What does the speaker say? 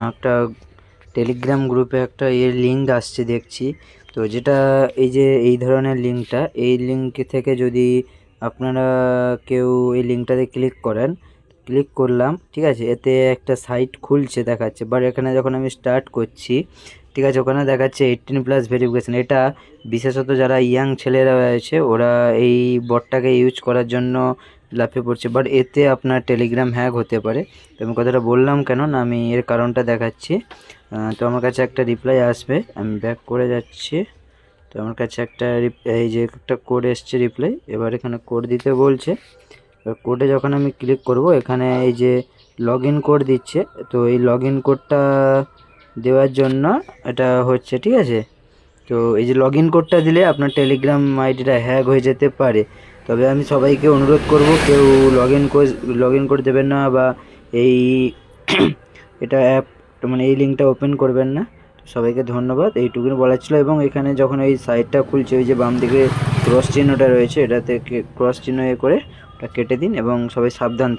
একটা টেলিগ্রাম গ্রুপে একটা এর লিঙ্ক আসছে দেখছি। তো যেটা এই যে এই ধরনের লিঙ্কটা এই লিঙ্ক থেকে যদি আপনারা কেউ এই লিঙ্কটাতে ক্লিক করেন ক্লিক করলাম, ঠিক আছে? এতে একটা সাইট খুলছে দেখাচ্ছে। বাট এখানে যখন আমি স্টার্ট করছি, ঠিক আছে? ওখানে দেখাচ্ছে এইটিন প্লাস ভেরিফিকেশান এটা বিশেষত যারা ইয়াং ছেলেরা রয়েছে, ওরা এই বটটাকে ইউজ করার জন্য লাফে পড়ছে। বাট এতে আপনার টেলিগ্রাম হ্যাক হতে পারে। তো আমি কথাটা বললাম কেন না, আমি এর কারণটা দেখাচ্ছি। তো আমার কাছে একটা রিপ্লাই আসবে। আমি ব্যাক করে যাচ্ছি। তো আমার কাছে একটা এই যে একটা কোড এসছে রিপ্লাই এবার এখানে কোড দিতে বলছে। এবার কোডে যখন আমি ক্লিক করব, এখানে এই যে লগ কোড দিচ্ছে। তো এই লগ কোডটা দেওয়ার জন্য এটা হচ্ছে, ঠিক আছে? তো এই যে লগ কোডটা দিলে আপনার টেলিগ্রাম আইডিটা হ্যাক হয়ে যেতে পারে। তবে আমি সবাইকে অনুরোধ করব, কেউ লগ ইন লগ ইন করে দেবেন না বা এই এটা অ্যাপ মানে এই লিঙ্কটা ওপেন করবেন না। সবাইকে ধন্যবাদ এইটুকুনি বলার ছিল। এবং এখানে যখন এই সাইডটা খুলছে, ওই যে বাম দিকে ক্রস চিহ্নটা রয়েছে, এটাতে ক্রস চিহ্ন এ করে ওটা কেটে দিন এবং সবাই সাবধান